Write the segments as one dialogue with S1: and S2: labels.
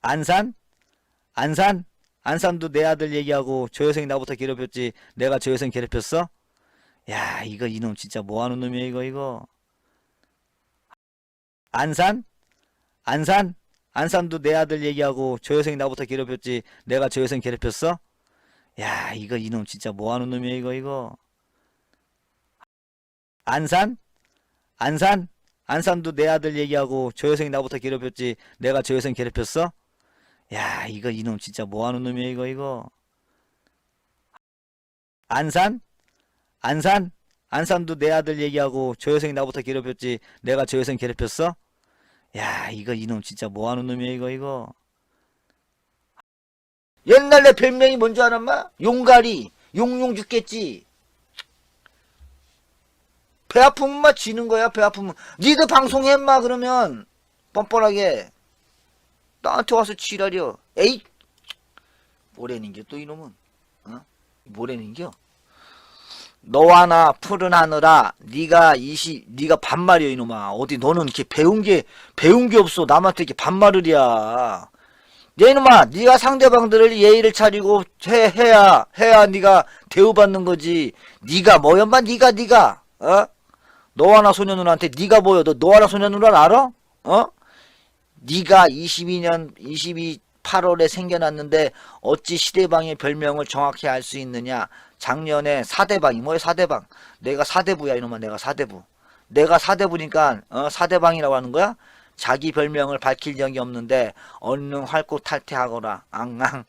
S1: 안산? 안산? 안산도 내 아들 얘기하고 저 여생이 나부터 괴롭혔지 내가 저 여생 괴롭혔어? 야 이거 이놈 진짜 뭐하는 놈이야 이거 이거 안산? 안산? 안산도 내 아들 얘기하고 저 여생이 나부터 괴롭혔지 내가 저 여생 괴롭혔어? 야 이거 이놈 진짜 뭐하는 놈이야 이거 이거 안산? 안산? 안산도 내 아들 얘기하고 저 여생이 나부터 괴롭혔지 내가 저 여생 괴롭혔어? 야 이거 이놈 진짜 뭐하는 놈이야 이거 이거 안산? 안산? 안산도 내 아들 얘기하고 저 여생이 나부터 괴롭혔지 내가 저 여생 괴롭혔어? 야 이거 이놈 진짜 뭐하는 놈이야 이거 이거
S2: 옛날 내 별명이 뭔지 알아, 마? 용가리. 용용 죽겠지. 배 아프면 마 지는 거야, 배 아프면. 니들 방송해, 마, 그러면. 뻔뻔하게. 나한테 와서 지랄이여. 에이! 뭐래는겨, 또 이놈은. 어? 뭐래는겨? 너와 나 푸른 하늘아 네가 이시 네가 반말이야 이놈아 어디 너는 이렇게 배운 게 배운 게 없어 남한테 이렇게 반말을이야 야 이놈아 네가 상대방들을 예의를 차리고 해, 해야 해야 네가 대우받는 거지 네가 뭐였마 네가 네가 어 너와 나 소년 누나한테 네가 뭐여 너 너와 나 소년 누나 알아 어 네가 22년 22 8월에 생겨났는데 어찌 시대방의 별명을 정확히 알 수 있느냐? 작년에 사대방이 뭐야 사대방? 내가 사대부야 이놈아 내가 사대부. 내가 사대부니까 어 사대방이라고 하는 거야? 자기 별명을 밝힐 적이 없는데 얼른 활고 탈퇴하거라. 앙앙.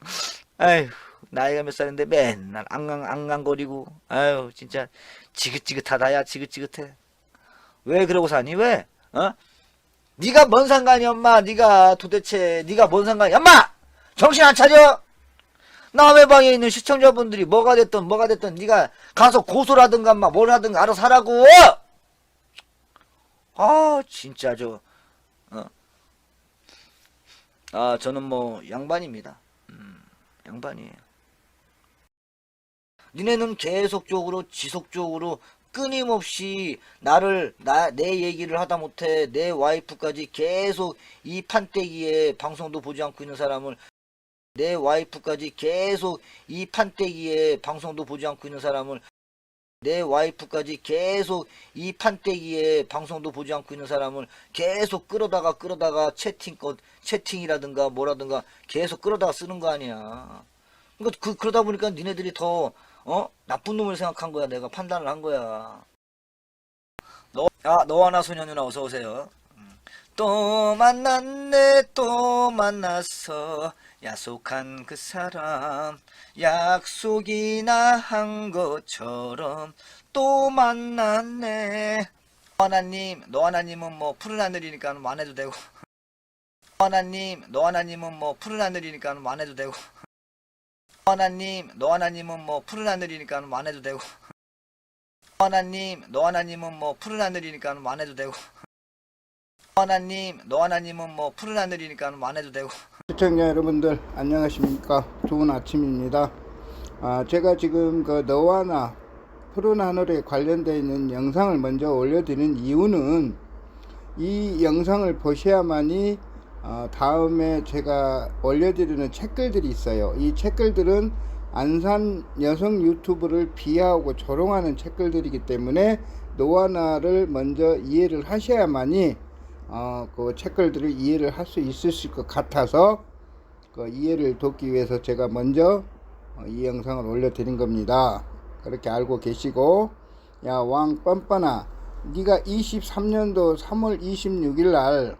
S2: 아휴 나이가 몇 살인데 맨날 앙앙 앙앙거리고. 아유 진짜 지긋지긋하다 야 지긋지긋해. 왜 그러고 사니 왜? 어? 네가 뭔 상관이 엄마? 네가 도대체 네가 뭔 상관이 엄마? 정신 안 차려? 남의 방에 있는 시청자분들이 뭐가 됐든 뭐가 됐든 네가 가서 고소라든가 막 뭘 하든가 알아서 하라고! 아 진짜 저 어. 아 저는 뭐 양반입니다. 음, 양반이에요. 니네는 계속적으로 지속적으로 끊임없이 나를 나 내 얘기를 하다 못해 내 와이프까지 계속 이 판때기에 방송도 보지 않고 있는 사람을 내 와이프까지 계속 이 판때기에 방송도 보지 않고 있는 사람을 내 와이프까지 계속 이 판때기에 방송도 보지 않고 있는 사람을 계속 끌어다가 끌어다가 채팅 것 채팅이라든가 뭐라든가 계속 끌어다가 쓰는 거 아니야. 그러니까 그 그러다 보니까 니네들이 더 어? 나쁜 놈을 생각한 거야. 내가 판단을 한 거야. 너, 아, 너와 나 소년 누나 어서 오세요. 음. 또 만났네, 또 만났어. 약속한 그 사람. 약속이나 한 것처럼 또 만났네. 너 하나님, 너 하나님은 뭐 푸른 하늘이니까 뭐안 해도 되고. 너 하나님, 너 하나님은 뭐 푸른 하늘이니까 뭐안 해도 되고. 하나님, 너 하나님은 뭐 푸른 하늘이니까 뭐안 해도 되고. 하나님, 너 하나님은 뭐 푸른 하늘이니까 뭐안 해도 되고. 하나님, 너 하나님은 뭐 푸른 하늘이니까 뭐안 해도 되고.
S3: 시청자 여러분들 안녕하십니까 좋은 아침입니다 아, 제가 지금 그 너와 나 푸른 하늘에 관련되어 있는 영상을 먼저 올려드리는 이유는 이 영상을 보셔야만이 어, 다음에 제가 올려드리는 책글들이 있어요 이 책글들은 안산 여성 유튜브를 비하하고 조롱하는 책글들이기 때문에 너와 나를 먼저 이해를 하셔야만이 어, 그 책글들을 이해를 할 수 있으실 것 같아서 그 이해를 돕기 위해서 제가 먼저 어, 이 영상을 올려드린 겁니다. 그렇게 알고 계시고 야 왕 뻔뻔아 네가 23년도 3월 26일 날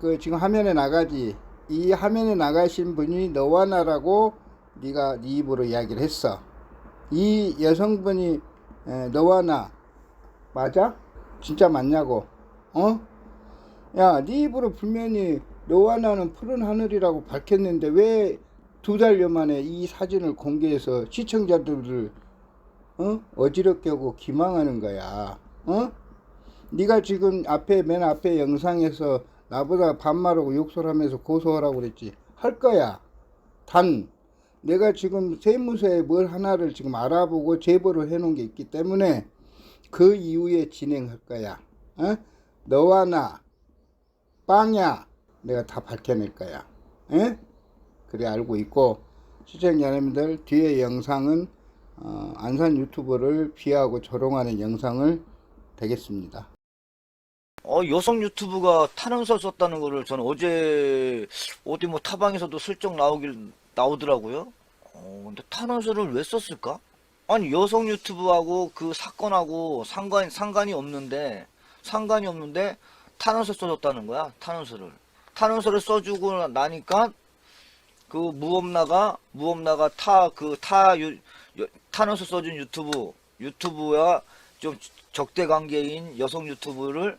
S3: 그 지금 화면에 나가지 이 화면에 나가신 분이 너와 나라고 네가 네 입으로 이야기를 했어. 이 여성분이 에, 너와 나 맞아? 진짜 맞냐고? 어? 야, 네 입으로 분명히 너와 나는 푸른 하늘이라고 밝혔는데 왜 두 달여 만에 이 사진을 공개해서 시청자들을 어? 어지럽게 하고 기망하는 거야. 어? 네가 지금 앞에 맨 앞에 영상에서 나보다 반말하고 욕설하면서 고소하라고 그랬지. 할 거야. 단 내가 지금 세무서에 뭘 하나를 지금 알아보고 제보를 해놓은 게 있기 때문에 그 이후에 진행할 거야. 어? 너와 나 빵야 내가 다 밝혀낼 거야. 예? 그래 알고 있고 시청자 여러분들 뒤에 영상은 어, 안산 유튜브를 비하하고 조롱하는 영상을 되겠습니다.
S2: 어, 여성 유튜브가 탄원서 썼다는 거를 저는 어제 어디 뭐 타방에서도 슬쩍 나오길 나오더라고요. 어, 근데 탄원서를 왜 썼을까? 아니 여성 유튜브하고 그 사건하고 상관 상관이 없는데 상관이 없는데 탄원서 써줬다는 거야. 탄원서를 탄원서를 써주고 나니까 그 무엄나가 무엄나가 타 그타 탄원서 써준 유튜브 유튜브와 좀 적대 관계인 여성 유튜브를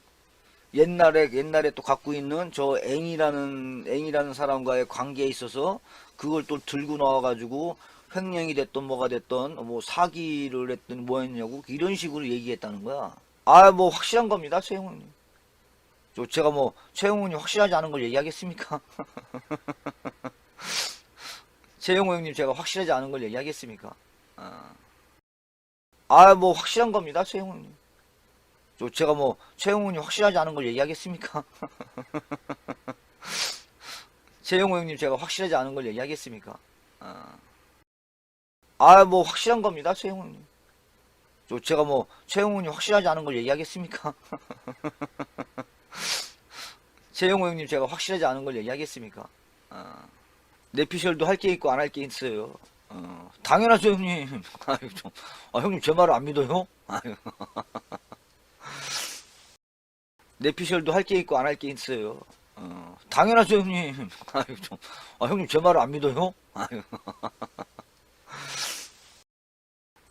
S2: 옛날에 옛날에 또 갖고 있는 저 앵이라는 앵이라는 사람과의 관계에 있어서 그걸 또 들고 나와 가지고 횡령이 됐던 뭐가 됐던 뭐 사기를 했던 뭐 했냐고 이런 식으로 얘기했다는 거야. 아 뭐 확실한 겁니다, 최영훈님. 저 제가 뭐 최영훈이 확실하지 않은 걸 얘기하겠습니까? 최영호 형님 제가 확실하지 않은 걸 얘기하겠습니까? 아 뭐 확실한 겁니다, 최영훈님. 저 제가 뭐 최영훈이 확실하지 않은 걸 얘기하겠습니까? 최영호 형님 제가 확실하지 않은 걸 얘기하겠습니까? 아뭐 확실한 겁니다, 최영훈님. 저 제가 뭐 최영훈이 확실하지 않은 걸 얘기하겠습니까? 최영호 형님 제가 확실하지 않은 걸 얘기하겠습니까? 내피셜도 할 게 있고 안 할 게 있어요. 어, 당연하죠 형님. 아유 좀, 아 형님 제 말을 안 믿어요? 아유. 내피셜도 할 게 있고 안 할 게 있어요. 어, 당연하죠 형님. 아유 좀, 아 형님 제 말을 안 믿어요? 아유.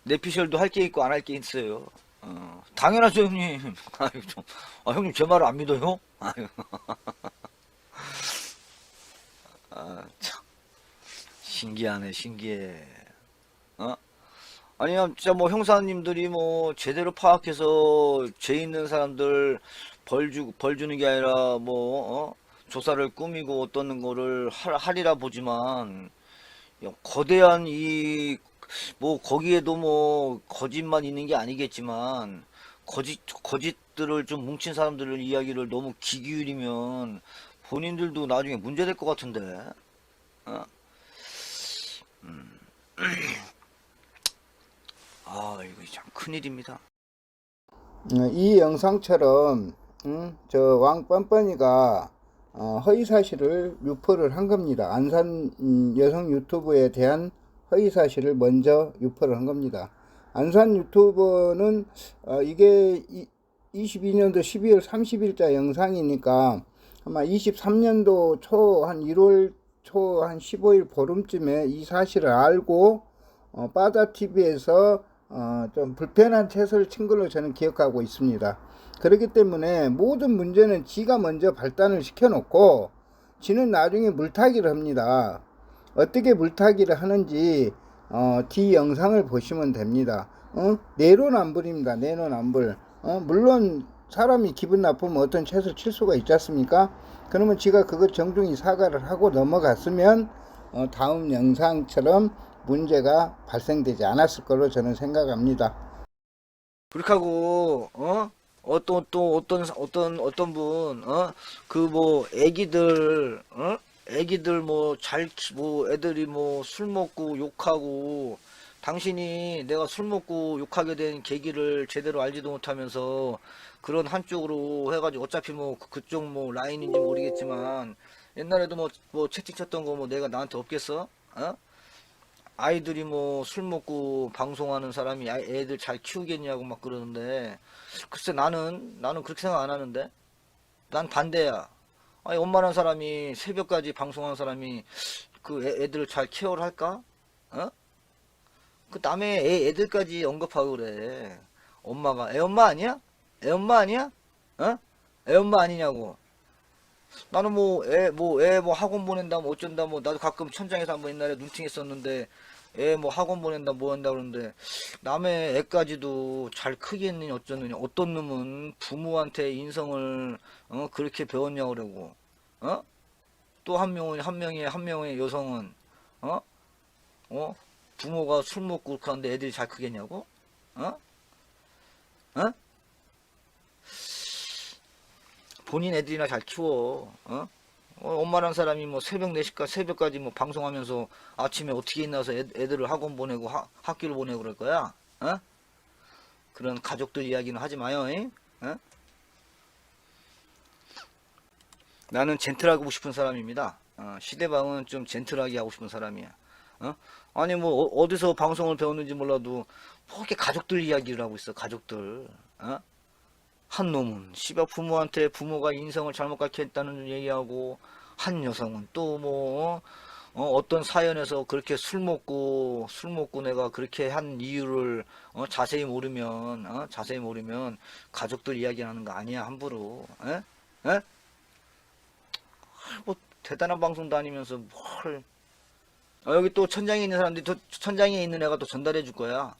S2: 내피셜도 할 게 있고 안 할 게 있어요. 어, 당연하죠 형님. 아유 좀, 아 형님 제 말을 안 믿어요? 아유. 아 참. 신기하네, 신기해. 어? 아니야, 진짜 뭐 형사님들이 뭐 제대로 파악해서 죄 있는 사람들 벌 주, 벌 주는 게 아니라 뭐, 어? 조사를 꾸미고 어떤 거를 하, 하리라 보지만, 야, 거대한 이, 뭐, 거기에도 뭐, 거짓만 있는 게 아니겠지만, 거짓, 거짓들을 좀 뭉친 사람들을 이야기를 너무 귀 기울이면 본인들도 나중에 문제 될 것 같은데. 어? 아, 이거 참 큰일입니다.
S3: 어, 이 영상처럼 음, 저 왕 뻔뻔이가 어, 허위 사실을 유포를 한 겁니다. 안산 음, 여성 유튜브에 대한 허위 사실을 먼저 유포를 한 겁니다. 안산 유튜버는 어, 이게 이, 22년도 12월 30일자 영상이니까 아마 23년도 초 한 1월 초 한 15일 보름쯤에 이 사실을 알고 어, 빠다 TV에서 어, 좀 불편한 채소를 친 걸로 저는 기억하고 있습니다. 그렇기 때문에 모든 문제는 지가 먼저 발단을 시켜놓고 지는 나중에 물타기를 합니다. 어떻게 물타기를 하는지 어, 뒤 영상을 보시면 됩니다. 어? 내로남불입니다. 내로남불. 어? 물론 사람이 기분 나쁘면 어떤 채소를 칠 수가 있지 않습니까? 그러면 지가 그것 정중히 사과를 하고 넘어갔으면 어, 다음 영상처럼 문제가 발생되지 않았을 걸로 저는 생각합니다.
S2: 그렇게 하고, 어? 어떤, 또, 어떤, 어떤, 어떤 분, 어? 그 뭐, 애기들, 어? 애기들 뭐, 잘, 키- 뭐, 애들이 뭐, 술 먹고 욕하고, 당신이 내가 술 먹고 욕하게 된 계기를 제대로 알지도 못하면서 그런 한쪽으로 해가지고 어차피 뭐 그- 그쪽 뭐 라인인지 모르겠지만 옛날에도 뭐, 뭐 채팅 쳤던 거 뭐 내가 나한테 없겠어? 어? 아이들이 뭐 술 먹고 방송하는 사람이 아- 애들 잘 키우겠냐고 막 그러는데 글쎄 나는 나는 그렇게 생각 안 하는데 난 반대야. 아니 엄마란 사람이 새벽까지 방송하는 사람이 그 애, 애들을 잘 케어를 할까? 어? 그 남의 애, 애들까지 언급하고 그래. 엄마가 애 엄마 아니야? 애 엄마 아니야? 어? 애 엄마 아니냐고. 나는 뭐 애 뭐애뭐 학원 보낸다 뭐 어쩐다 뭐 나도 가끔 천장에서 한번 옛날에 눈팅했었는데 애 뭐 학원 보낸다 뭐 한다 그러는데 남의 애까지도 잘 크겠느냐 어쩌느냐 어떤 놈은 부모한테 인성을 어 그렇게 배웠냐 그러고 어? 또 한 명은 한 명의 한 명의 여성은 어? 어? 부모가 술 먹고 그렇게 하는데 애들이 잘 크겠냐고? 어? 어? 본인 애들이나 잘 키워. 어? 어, 엄마란 사람이 뭐 새벽 4시까지 새벽까지 뭐 방송하면서 아침에 어떻게 일어나서 애, 애들을 학원 보내고 하- 학교를 보내고 그럴 거야? 어? 그런 가족들 이야기는 하지 마요. 잉? 어? 나는 젠틀하고 싶은 사람입니다. 어, 시대방은 좀 젠틀하게 하고 싶은 사람이야. 어? 아니 뭐 어- 어디서 방송을 배웠는지 몰라도 뭐 이렇게 가족들 이야기를 하고 있어. 가족들. 어? 한 놈은 씨발 부모한테 부모가 인성을 잘못 가르쳤다는 얘기하고 한 여성은 또뭐 어, 떤 사연에서 그렇게 술 먹고 술 먹고 내가 그렇게 한 이유를 어, 자세히 모르면 어, 자세히 모르면 가족들 이야기하는 거 아니야 함부로 에? 에? 뭐 대단한 방송 다니면서 뭘 어, 여기 또 천장에 있는 사람들이 또 천장에 있는 애가 또 전달해 줄 거야.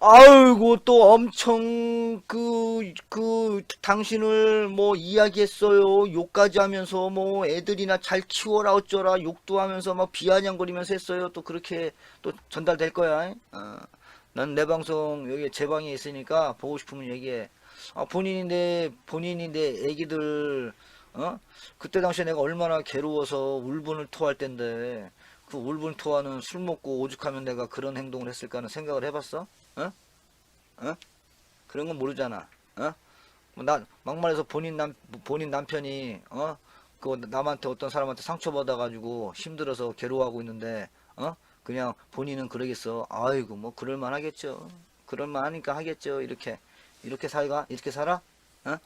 S2: 아이고 또 엄청 그 그 당신을 뭐 이야기했어요. 욕까지 하면서 뭐 애들이나 잘 키워라 어쩌라 욕도 하면서 막 비아냥거리면서 했어요. 또 그렇게 또 전달될 거야. 어. 난내 방송 여기 제 방에 있으니까 보고 싶으면 얘기해. 아 본인인데 본인인데 애기들 어? 그때 당시에 내가 얼마나 괴로워서 울분을 토할 텐데 그 울분 토하는 술 먹고 오죽하면 내가 그런 행동을 했을까 하는 생각을 해봤어? 어? 어? 그런 건 모르잖아. 어? 뭐나 막말해서 본인 남 본인 남편이 어? 그 남한테 어떤 사람한테 상처받아 가지고 힘들어서 괴로워하고 있는데 어? 그냥 본인은 그러겠어. 아이고 뭐 그럴 만 하겠죠. 그럴 만 하니까 하겠죠. 이렇게 이렇게 살가 이렇게 살아? 어?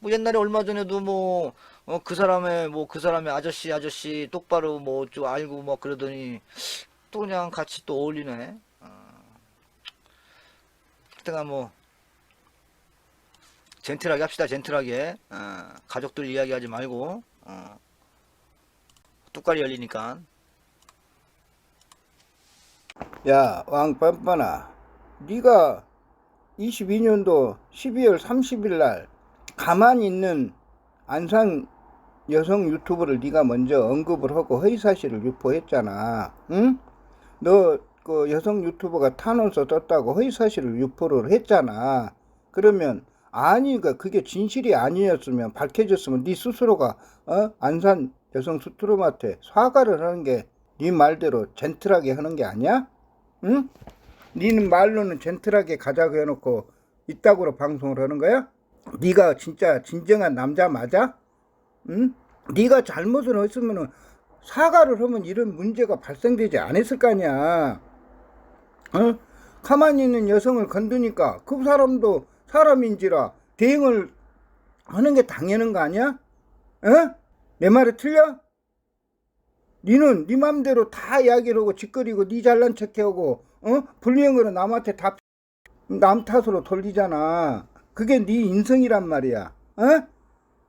S2: 뭐 옛날에 얼마 전에도 뭐, 어, 그 사람의, 뭐, 그 사람의 아저씨, 아저씨, 똑바로 뭐, 좀 알고 뭐, 그러더니, 또 그냥 같이 또 어울리네. 어. 하여튼간 뭐, 젠틀하게 합시다, 젠틀하게. 어, 가족들 이야기 하지 말고, 어, 뚝깔이 열리니까.
S3: 야, 왕빤빤아. 네가 22년도 12월 30일 날 가만히 있는 안산 여성 유튜브를 네가 먼저 언급을 하고 허위 사실을 유포했잖아. 응? 너 그 여성 유튜버가 탄원서 떴다고 허위 사실을 유포를 했잖아. 그러면 아니가 그게 진실이 아니었으면 밝혀졌으면 네 스스로가 어? 안산 여성 스트로마트에 사과를 하는 게 네 말대로 젠틀하게 하는 게 아니야? 응? 니는 말로는 젠틀하게 가자고 해놓고 이따구로 방송을 하는 거야? 네가 진짜 진정한 남자 맞아? 응? 네가 잘못을 했으면은 사과를 하면 이런 문제가 발생되지 않았을 거 아니야. 어? 가만히 있는 여성을 건드니까 그 사람도 사람인지라 대응을 하는 게 당연한 거 아니야? 어? 내 말이 틀려? 니는 네 맘대로 다 이야기를 하고 짓거리고 네 잘난 척해오고 어? 불리한 거는 남한테 다 남 탓으로 돌리잖아. 그게 네 인성이란 말이야. 어?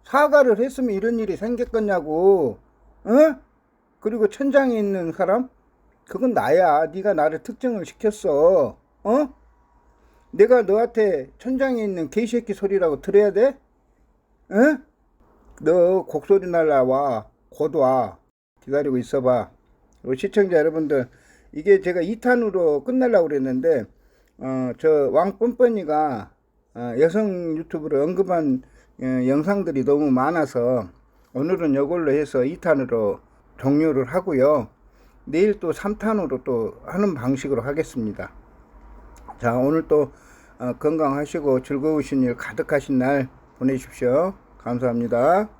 S3: 사과를 했으면 이런 일이 생겼겠냐고. 어? 그리고 천장에 있는 사람? 그건 나야. 네가 나를 특정을 시켰어. 어? 내가 너한테 천장에 있는 개새끼 소리라고 들어야 돼? 어? 너 곡소리 날라와. 곧 와. 기다리고 있어봐. 우리 시청자 여러분들, 이게 제가 2탄으로 끝내려고 그랬는데, 어, 저 왕뻔뻔이가 어, 여성 유튜브를 언급한 어, 영상들이 너무 많아서 오늘은 이걸로 해서 2탄으로 종료를 하고요. 내일 또 3탄으로 또 하는 방식으로 하겠습니다. 자, 오늘 또 어, 건강하시고 즐거우신 일 가득하신 날 보내십시오. 감사합니다.